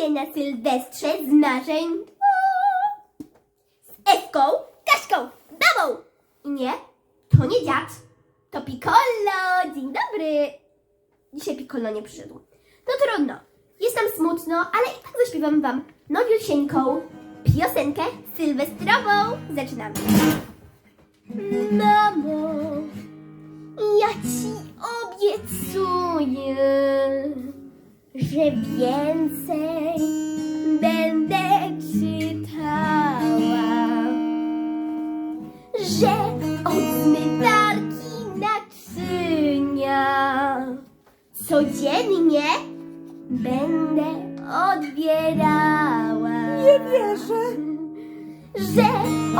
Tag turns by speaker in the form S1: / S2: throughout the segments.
S1: Witajcie na Sylwestrze z marzeń z Eską, Kaśką, Babą. I nie, to nie dziad, to Piccolo. Dzień dobry. Dzisiaj Piccolo nie przyszedł. No trudno, jest nam smutno, ale i tak zaśpiewam wam nowiusieńką piosenkę sylwestrową. Zaczynamy. Mamo, ja ci obiecuję, że więcej że od zmywarki naczynia codziennie będę odbierała.
S2: Nie wierzę.
S1: Że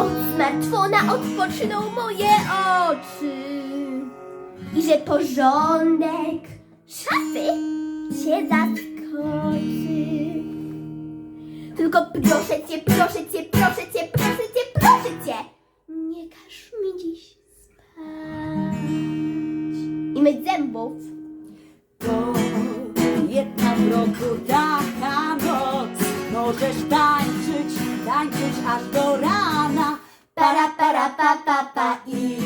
S1: od smartfona odpoczyną moje oczy i że porządek szafy cię zaskoczy. Tylko proszę cię, proszę cię, proszę cię, proszę zębów.
S2: To jedna w roku taka noc. Możesz tańczyć, tańczyć aż do rana.
S1: Para, para, pa, pa, pa
S2: I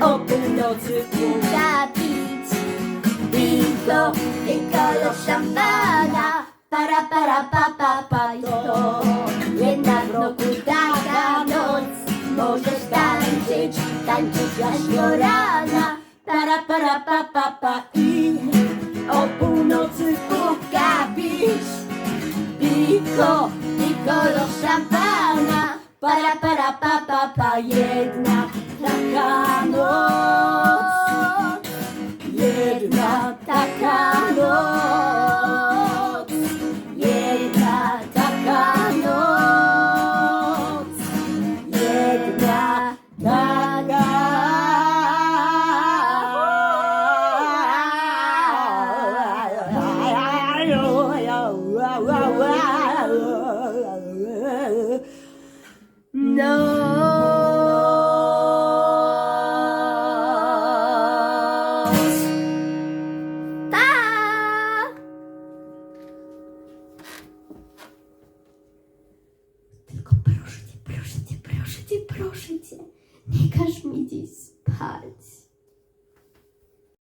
S2: o północy pół
S1: zapić Pico, piccolo szampana Para, para, pa, pa, pa I to jedna w roku taka noc Możesz tańczyć, tańczyć aż do rana
S2: para, para, pa, pa, pa. I o północy
S1: Kubka pić,
S2: pico.
S1: piccolo szampana Para, para, pa, pa, pa Jedna
S2: Taka noc, jedna noc
S1: Pa! Tylko proszę cię, proszę cię, proszę cię, proszę